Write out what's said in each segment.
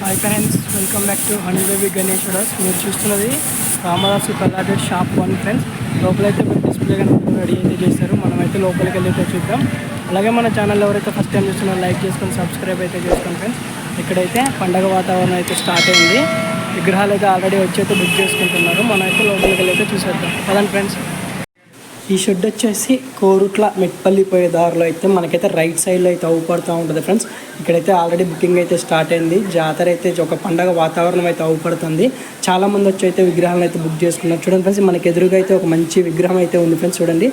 Hi friends welcome back to honey baby గణేశ్వరస్ మీరు చూస్తున్నది రామదాసు కల్లాడెడ్ షాప్ వన్ ఫ్రెండ్స్ లోపలైతే మీరు డిస్ప్లే కనుక రెడీ అయితే చేశారు. మనమైతే లోపలికి వెళ్ళి చూద్దాం. అలాగే మన ఛానల్ ఎవరైతే ఫస్ట్ టైం చూస్తున్నారో లైక్ చేసుకొని సబ్స్క్రైబ్ అయితే చేసుకోండి ఫ్రెండ్స్ ఇక్కడైతే పండగ వాతావరణం అయితే స్టార్ట్ అయింది. విగ్రహాలు అయితే ఆల్రెడీ వచ్చి అయితే బుక్ చేసుకుంటున్నారు. మనం అయితే లోపలికి వెళ్ళి అయితే చూసేద్దాం. అదండి ఫ్రెండ్స్ ఈ షెడ్ వచ్చేసి కోరుట్ల మెట్పల్లి పోయే దారిలో అయితే మనకైతే రైట్ సైడ్లో అయితే అవుపడుతూ ఉంటుంది ఫ్రెండ్స్ ఇక్కడైతే ఆల్రెడీ బుకింగ్ అయితే స్టార్ట్ అయింది. జాతర అయితే ఒక పండగ వాతావరణం అయితే అవుపడుతుంది చాలా మంది వచ్చి అయితే విగ్రహాలను అయితే బుక్ చేసుకున్నారు. చూడండి ఫ్రెండ్స్ మనకి ఎదురుగా అయితే ఒక మంచి విగ్రహం అయితే ఉంది ఫ్రెండ్స్ చూడండి.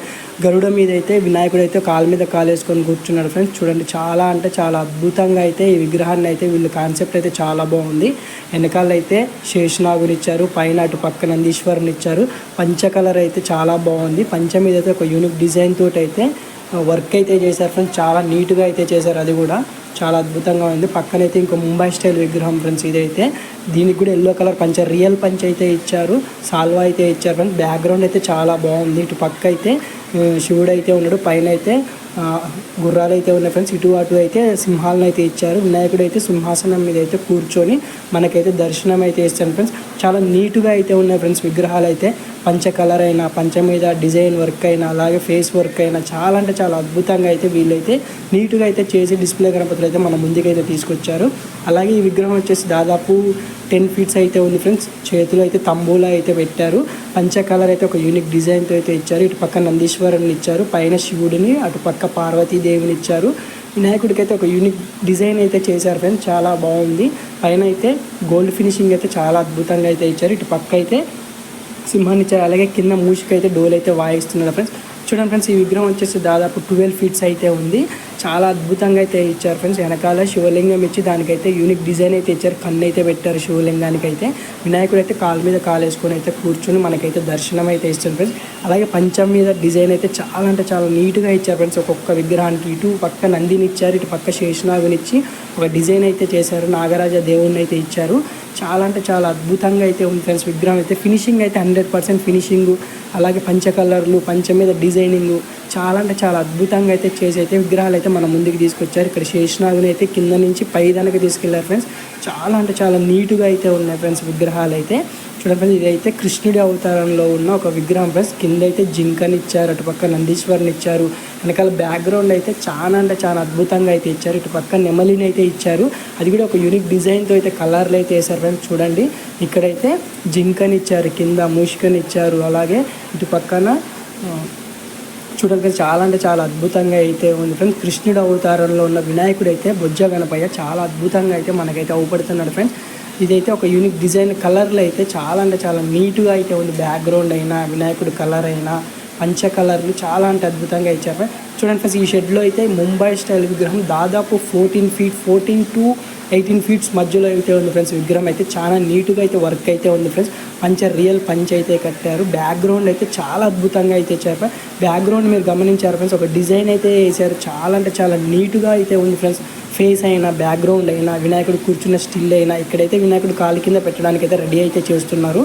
గరుడ మీద అయితే వినాయకుడు అయితే కాలు మీద కాలు వేసుకొని కూర్చున్నాడు ఫ్రెండ్స్ చూడండి. చాలా అంటే చాలా అద్భుతంగా అయితే ఈ విగ్రహాన్ని అయితే వీళ్ళు కాన్సెప్ట్ అయితే చాలా బాగుంది. వెనకాల అయితే శేషనాగుని ఇచ్చారు. పైన అటు పక్క నందీశ్వరుని ఇచ్చారు. పంచ కలర్ అయితే చాలా బాగుంది. పంచ మీద అయితే ఒక యూనిక్ డిజైన్ తోటి అయితే వర్క్ అయితే చేశారు ఫ్రెండ్స్ చాలా నీట్గా అయితే చేశారు అది కూడా. చాలా అద్భుతంగా ఉంది. పక్కనైతే ఇంకో ముంబై స్టైల్ విగ్రహం ఫ్రెండ్స్ ఇదైతే. దీనికి కూడా ఎల్లో కలర్ పంచ రియల్ పంచ్ అయితే ఇచ్చారు. సాల్వా అయితే ఇచ్చారు ఫ్రెండ్స్ బ్యాక్గ్రౌండ్ అయితే చాలా బాగుంది. ఇటు పక్క అయితే శివుడు అయితే ఉన్నాడు. పైన అయితే గుర్రాలు అయితే ఉన్నాయి ఫ్రెండ్స్. ఇటు అటు అయితే సింహాలను అయితే ఇచ్చారు. వినాయకుడు అయితే సింహాసనం మీద అయితే కూర్చొని మనకైతే దర్శనం అయితే ఇస్తాను ఫ్రెండ్స్. చాలా నీట్గా అయితే ఉన్నాయి ఫ్రెండ్స్ విగ్రహాలు అయితే పంచ కలర్ అయినా పంచ మీద డిజైన్ వర్క్ అయినా అలాగే ఫేస్ వర్క్ అయినా చాలా అంటే చాలా అద్భుతంగా అయితే వీళ్ళైతే నీట్గా అయితే చేసి డిస్ప్లే గణపతులు అయితే మన ముందుకైతే తీసుకొచ్చారు. అలాగే ఈ విగ్రహం వచ్చేసి దాదాపు టెన్ ఫీట్స్ అయితే ఉంది ఫ్రెండ్స్. చేతులు అయితే తంబూలా అయితే పెట్టారు. పంచ కలర్ అయితే ఒక యూనిక్ డిజైన్తో అయితే ఇచ్చారు. ఇటు పక్క నందీశ్వరుని ఇచ్చారు. పైన శివుడిని అటు పక్క పార్వతీదేవిని ఇచ్చారు. వినాయకుడికి అయితే ఒక యూనిక్ డిజైన్ అయితే చేశారు ఫ్రెండ్స్ చాలా బాగుంది. పైన అయితే గోల్డ్ ఫినిషింగ్ అయితే చాలా అద్భుతంగా అయితే ఇచ్చారు. ఇటు పక్క అయితే సింహాన్ని ఇచ్చారు అలాగే కింద మూషికైతే డోల్ అయితే వాయిస్తున్నారు ఫ్రెండ్స్ చూడండి ఫ్రెండ్స్ ఈ విగ్రహం వచ్చేసి దాదాపు ట్వెల్వ్ ఫీట్స్ అయితే ఉంది. చాలా అద్భుతంగా అయితే ఇచ్చారు ఫ్రెండ్స్ వెనకాల శివలింగం ఇచ్చి దానికైతే యూనిక్ డిజైన్ అయితే ఇచ్చారు. కన్ను అయితే పెట్టారు శివలింగానికి అయితే వినాయకుడు అయితే కాలు మీద కాలు వేసుకొని అయితే కూర్చొని మనకైతే దర్శనం అయితే ఇస్తారు ఫ్రెండ్స్ అలాగే పంచం మీద డిజైన్ అయితే చాలా అంటే చాలా నీట్గా ఇచ్చారు ఫ్రెండ్స్ ఒక్కొక్క విగ్రహానికి ఇటు పక్క నందిని ఇచ్చారు ఇటు పక్క శేషనాగునిచ్చి ఒక డిజైన్ అయితే చేశారు. నాగరాజ దేవుడిని అయితే ఇచ్చారు. చాలా అంటే చాలా అద్భుతంగా అయితే ఉంది ఫ్రెండ్స్ విగ్రహం అయితే ఫినిషింగ్ అయితే హండ్రెడ్ పర్సెంట్ ఫినిషింగ్ అలాగే పంచ కలర్లు పంచ మీద డిజైనింగ్ చాలా అంటే చాలా అద్భుతంగా అయితే చేసి అయితే విగ్రహాలు అయితే మన ముందుకు తీసుకొచ్చారు. ఇక్కడ శేషనాగుని అయితే కింద నుంచి పై దానికి తీసుకెళ్ళారు ఫ్రెండ్స్ చాలా అంటే చాలా నీట్గా అయితే ఉన్నాయి ఫ్రెండ్స్ విగ్రహాలు అయితే. చూడండి ఫ్రెండ్స్ ఇదైతే కృష్ణుడి అవతారంలో ఉన్న ఒక విగ్రహం ఫ్రెండ్స్ కింద అయితే జింకని ఇచ్చారు అటు పక్క నందీశ్వరుని ఇచ్చారు. వెనకాల బ్యాక్గ్రౌండ్ అయితే చాలా అంటే చాలా అద్భుతంగా అయితే ఇచ్చారు. ఇటు పక్క నెమలిని అయితే ఇచ్చారు. అది కూడా ఒక యూనిక్ డిజైన్తో అయితే కలర్లు అయితే వేశారు ఫ్రెండ్స్ చూడండి ఇక్కడైతే జింకని ఇచ్చారు కింద మూషికని ఇచ్చారు. అలాగే ఇటు పక్కన ఆ, చూడండి చాలా అంటే చాలా అద్భుతంగా అయితే ఉంది. ఫ్రెండ్స్ కృష్ణుడు అవతారంలో ఉన్న వినాయకుడు అయితే బొజ్జ గణపయ్య చాలా అద్భుతంగా అయితే మనకైతే అవుపడుతున్నాడు ఫ్రెండ్స్. ఇదైతే ఒక యూనిక్ డిజైన్ కలర్లు అయితే చాలా అంటే చాలా నీట్గా అయితే ఉంది. బ్యాక్గ్రౌండ్ అయినా వినాయకుడు కలర్ అయినా పంచ కలర్లు చాలా అంటే అద్భుతంగా ఇచ్చారు చూడండి ఫ్రెండ్స్ ఈ షెడ్లో అయితే ముంబై స్టైల్ విగ్రహం దాదాపు fourteen feet fourteen to eighteen feets మధ్యలో అయితే ఉంది ఫ్రెండ్స్. విగ్రహం అయితే చాలా నీట్గా అయితే వర్క్ అయితే ఉంది ఫ్రెండ్స్. పంచ రియల్ పంచ్ అయితే కట్టారు. బ్యాక్గ్రౌండ్ అయితే చాలా అద్భుతంగా అయితే ఇచ్చారు బ్యాక్గ్రౌండ్ మీరు గమనించారు ఫ్రెండ్స్. ఒక డిజైన్ అయితే వేసారు చాలా అంటే చాలా నీట్గా అయితే ఉంది ఫ్రెండ్స్. ఫేస్ అయినా బ్యాక్గ్రౌండ్ అయినా వినాయకుడు కూర్చున్న స్టిల్ అయినా ఇక్కడైతే వినాయకుడు కాలు కింద పెట్టడానికి అయితే రెడీ అయితే చేస్తున్నారు.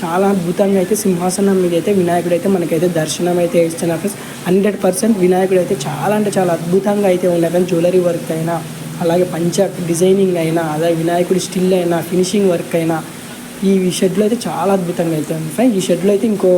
చాలా అద్భుతంగా అయితే సింహాసనం మీద అయితే వినాయకుడు అయితే మనకైతే దర్శనం అయితే ఇస్తున్నారు ఫ్రెండ్స్. హండ్రెడ్ పర్సెంట్ వినాయకుడు అయితే చాలా అంటే చాలా అద్భుతంగా అయితే ఉన్నాయి ఫ్రెండ్స్. జ్యువెలరీ వర్క్ అయినా అలాగే పంచ డిజైనింగ్ అయినా అలాగే వినాయకుడి స్టిల్ అయినా ఫినిషింగ్ వర్క్ అయినా ఈ షెడ్లో అయితే చాలా అద్భుతంగా అయితే ఉంది ఫ్రెండ్ ఈ షెడ్లో అయితే ఇంకో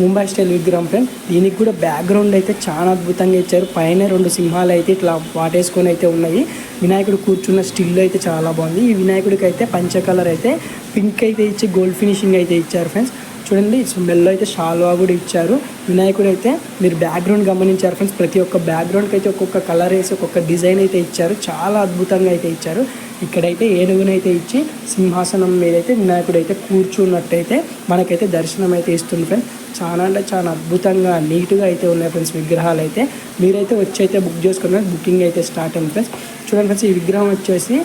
ముంబై స్టైల్ విగ్రహం ఫ్రెండ్. దీనికి కూడా బ్యాక్గ్రౌండ్ అయితే చాలా అద్భుతంగా ఇచ్చారు. పైన రెండు సింహాలు అయితే ఇట్లా వాటేసుకొని అయితే ఉన్నాయి. వినాయకుడు కూర్చున్న స్టిల్ అయితే చాలా బాగుంది. ఈ వినాయకుడికి అయితే పంచ కలర్ అయితే పింక్ అయితే ఇచ్చి గోల్డ్ ఫినిషింగ్ అయితే ఇచ్చారు ఫ్రెండ్స్. చూడండి మెల్లో అయితే షాల్వా కూడా ఇచ్చారు. వినాయకుడు అయితే మీరు బ్యాక్గ్రౌండ్ గమనించారు ఫ్రెండ్స్ ప్రతి ఒక్క బ్యాక్గ్రౌండ్కి అయితే ఒక్కొక్క కలర్ వేసి ఒక్కొక్క డిజైన్ అయితే ఇచ్చారు. చాలా అద్భుతంగా అయితే ఇచ్చారు. ఇక్కడైతే ఏనుగునైతే ఇచ్చి సింహాసనం మీద అయితే వినాయకుడు అయితే కూర్చున్నట్టయితే మనకైతే దర్శనం అయితే ఇస్తుంది ఫ్రెండ్స్ చాలా అంటే చాలా అద్భుతంగా నీట్గా అయితే ఉన్నాయి ఫ్రెండ్స్ విగ్రహాలు అయితే. మీరైతే వచ్చి అయితే బుక్ చేసుకున్న బుకింగ్ అయితే స్టార్ట్ అయింది ఫ్రెండ్స్ చూడండి ఫ్రెండ్స్ ఈ విగ్రహం వచ్చేసి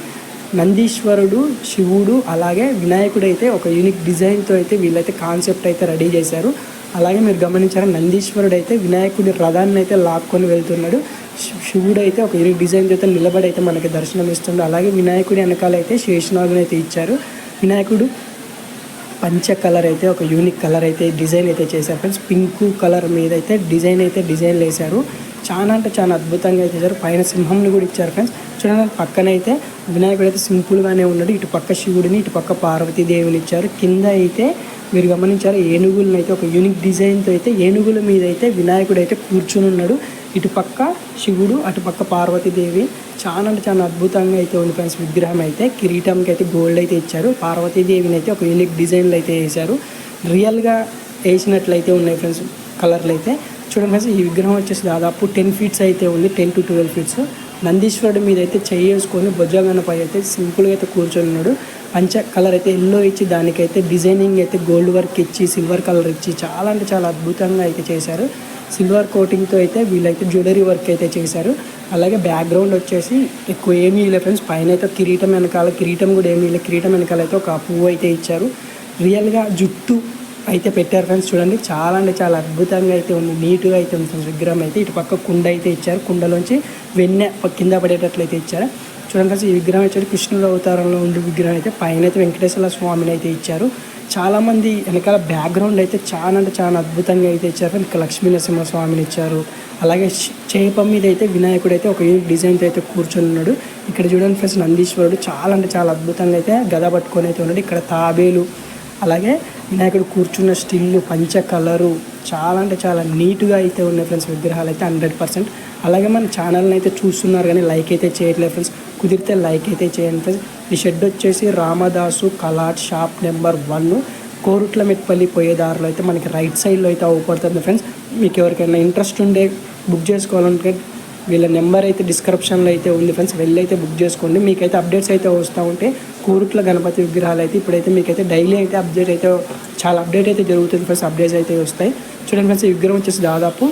నందీశ్వరుడు శివుడు అలాగే వినాయకుడు అయితే ఒక యూనిక్ డిజైన్తో అయితే వీళ్ళైతే కాన్సెప్ట్ అయితే రెడీ చేశారు. అలాగే మీరు గమనించారా నందీశ్వరుడు అయితే వినాయకుడి రథాన్ని అయితే లాక్కొని వెళ్తున్నాడు. శివుడు అయితే ఒక యూనిక్ డిజైన్తో అయితే నిలబడి అయితే మనకి దర్శనం ఇస్తుంది అలాగే వినాయకుడి వెనకాల అయితే శేషనాగుని అయితే ఇచ్చారు. వినాయకుడు పంచ కలర్ అయితే ఒక యూనిక్ కలర్ అయితే డిజైన్ అయితే చేశారు. ఫ్రెండ్స్ పింక్ కలర్ మీద అయితే డిజైన్ అయితే డిజైన్లు వేశారు. చాలా అంటే చాలా అద్భుతంగా అయితే ఇచ్చారు. పైన సింహంని కూడా ఇచ్చారు ఫ్రెండ్స్ చూడండి పక్కన అయితే వినాయకుడు అయితే సింపుల్గానే ఉన్నాడు. ఇటు పక్క శివుడిని ఇటు పక్క పార్వతీదేవిని ఇచ్చారు. కింద అయితే మీరు గమనించారు ఏనుగులను అయితే ఒక యూనిక్ డిజైన్తో అయితే ఏనుగుల మీద అయితే వినాయకుడు అయితే కూర్చుని ఉన్నాడు. ఇటు పక్క శివుడు అటు పక్క పార్వతీదేవి చాలా అంటే చాలా అద్భుతంగా అయితే ఉంది ఫ్రెండ్స్ విగ్రహం అయితే. కిరీటంకి అయితే గోల్డ్ అయితే ఇచ్చారు. పార్వతీదేవిని అయితే ఒక యూనిక్ డిజైన్లు అయితే వేశారు. రియల్గా వేసినట్లయితే ఉన్నాయి ఫ్రెండ్స్ కలర్లు అయితే. చూడండి ఫ్రెండ్స్ ఈ విగ్రహం వచ్చేసి దాదాపు టెన్ ఫీట్స్ అయితే ఉంది టెన్ టు ట్వెల్వ్ ఫీట్స్ నందీశ్వరుడు మీద అయితే చెయ్యి వేసుకొని భుజగణపై అయితే సింపుల్గా అయితే కూర్చొని ఉన్నాడు. పంచ కలర్ అయితే ఎల్లో ఇచ్చి దానికైతే డిజైనింగ్ అయితే గోల్డ్ వర్క్ ఇచ్చి సిల్వర్ కలర్ ఇచ్చి చాలా అంటే చాలా అద్భుతంగా అయితే చేశారు. సిల్వర్ కోటింగ్తో అయితే వీళ్ళైతే జ్యువెలరీ వర్క్ అయితే చేశారు. అలాగే బ్యాక్గ్రౌండ్ వచ్చేసి ఎక్కువ ఏమీ లేదు ఫ్రెండ్స్. పైన అయితే కిరీటం వెనకాల కిరీటం కూడా ఏమీ లేదు కిరీటం వెనకాల అయితే ఒక పువ్వు అయితే ఇచ్చారు. రియల్గా జుట్టు అయితే పెట్టారు ఫ్రెండ్స్ చూడండి. చాలా అంటే చాలా అద్భుతంగా అయితే ఉంది. నీట్గా అయితే ఉంది ఫ్రెండ్స్. విగ్రహం అయితే ఇటు పక్క కుండ అయితే ఇచ్చారు. కుండలోంచి వెన్నె కింద పడేటట్లయితే ఇచ్చారు. చూడండి ఫ్రెండ్స్ ఈ విగ్రహం వచ్చేసి కృష్ణుడు అవతారంలో ఉండే విగ్రహం అయితే. పైన అయితే వెంకటేశ్వర స్వామిని అయితే ఇచ్చారు. చాలామంది వెనకాల బ్యాక్గ్రౌండ్ అయితే చాలా అంటే చాలా అద్భుతంగా అయితే ఇచ్చారు ఇంకా లక్ష్మీ నరసింహ స్వామిని ఇచ్చారు. అలాగే చేప మీద అయితే వినాయకుడు అయితే ఒక యూనిక్ డిజైన్తో అయితే కూర్చొని ఉన్నాడు. ఇక్కడ చూడండి ఫ్రెండ్స్ నందీశ్వరుడు చాలా అంటే చాలా అద్భుతంగా అయితే గద పట్టుకొని అయితే ఉన్నాడు. ఇక్కడ తాబేలు అలాగే వినాయకుడు కూర్చున్న స్టిల్లు పంచ కలరు చాలా అంటే చాలా నీట్గా అయితే ఉన్నాయి ఫ్రెండ్స్ విగ్రహాలు అయితే హండ్రెడ్ పర్సెంట్. అలాగే మన ఛానల్ని అయితే చూస్తున్నారు కానీ లైక్ అయితే చేయట్లేదు ఫ్రెండ్స్. కుదిరితే లైక్ అయితే చేయండి ఫ్రెండ్స్. ఈ షెడ్ వచ్చేసి Ramadasu కలాట్ shop number one. Korutla Metpalli పోయే దారిలో అయితే మనకి రైట్ సైడ్లో అయితే అవుపడుతుంది ఫ్రెండ్స్. మీకు ఎవరికైనా ఇంట్రెస్ట్ ఉండే బుక్ చేసుకోవాలంటే వీళ్ళ నెంబర్ అయితే డిస్క్రిప్షన్లో అయితే ఉంది ఫ్రెండ్స్. వెళ్ళి అయితే బుక్ చేసుకోండి. మీకైతే అప్డేట్స్ అయితే వస్తూ ఉంటే కూరుట్ల గణపతి విగ్రహాలు అయితే ఇప్పుడైతే మీకైతే డైలీ అయితే అప్డేట్ అయితే చాలా అప్డేట్ అయితే జరుగుతుంది ఫ్రెండ్స్. అప్డేట్స్ అయితే వస్తాయి. చూడండి ఫ్రెండ్స్ ఈ విగ్రహం వచ్చేసి దాదాపు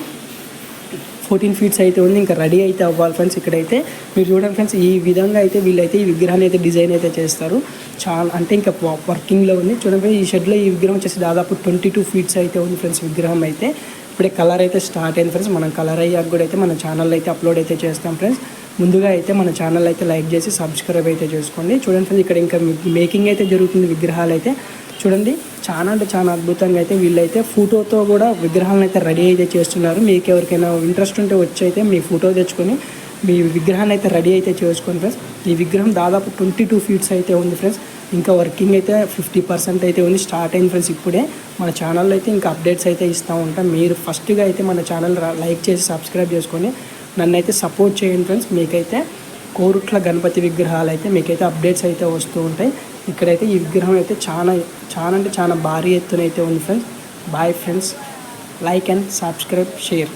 ఫోర్టీన్ ఫీట్స్ అయితే ఉంది. ఇంకా రెడీ అయితే అవ్వాలి ఫ్రెండ్స్ ఇక్కడైతే. మీరు చూడండి ఫ్రెండ్స్ ఈ విధంగా అయితే వీళ్ళైతే ఈ విగ్రహాన్ని అయితే డిజైన్ అయితే చేస్తారు. చాలా అంటే ఇంకా వర్కింగ్లో ఉంది. చూడండి friends, ఈ షెడ్లో ఈ విగ్రహం వచ్చేసి దాదాపు ట్వంటీ టూ ఫీట్స్ అయితే ఉంది ఫ్రెండ్స్ విగ్రహం అయితే. ఇప్పుడే కలర్ అయితే స్టార్ట్ అయింది ఫ్రెండ్స్. మనం కలర్ అయ్యాక కూడా అయితే మన ఛానల్ అయితే అప్లోడ్ అయితే చేస్తాం ఫ్రెండ్స్. ముందుగా అయితే మన ఛానల్ అయితే లైక్ చేసి సబ్స్క్రైబ్ అయితే చేసుకోండి. చూడండి ఫ్రెండ్స్ ఇక్కడ ఇంకా మేకింగ్ అయితే జరుగుతుంది విగ్రహాలు అయితే. చూడండి చాలా అంటే చాలా అద్భుతంగా అయితే వీళ్ళైతే ఫోటోతో కూడా విగ్రహాలను అయితే రెడీ అయితే చేస్తున్నారు. మీకు ఎవరికైనా ఇంట్రెస్ట్ ఉంటే వచ్చి అయితే మీ ఫోటో తెచ్చుకొని మీ విగ్రహాన్ని అయితే రెడీ అయితే చేసుకోండి ఫ్రెండ్స్. ఈ విగ్రహం దాదాపు ట్వంటీ టూ ఫీట్స్ అయితే ఉంది ఫ్రెండ్స్. ఇంకా వర్కింగ్ అయితే ఫిఫ్టీ పర్సెంట్ అయితే ఉంది. స్టార్ట్ అయింది ఫ్రెండ్స్ ఇప్పుడే. మన ఛానల్లో అయితే ఇంకా అప్డేట్స్ అయితే ఇస్తూ ఉంటాం. మీరు ఫస్ట్గా అయితే మన ఛానల్ లైక్ చేసి సబ్స్క్రైబ్ చేసుకొని నన్ను అయితే సపోర్ట్ చేయండి ఫ్రెండ్స్. మీకైతే కోరుట్ల గణపతి విగ్రహాలు అయితే మీకైతే అప్డేట్స్ అయితే వస్తూ ఉంటాయి. ఇక్కడైతే ఈ విగ్రహం అయితే చాలా చాలా అంటే చాలా భారీ ఎత్తున అయితే ఉంది friends. Bye friends. Like and subscribe share.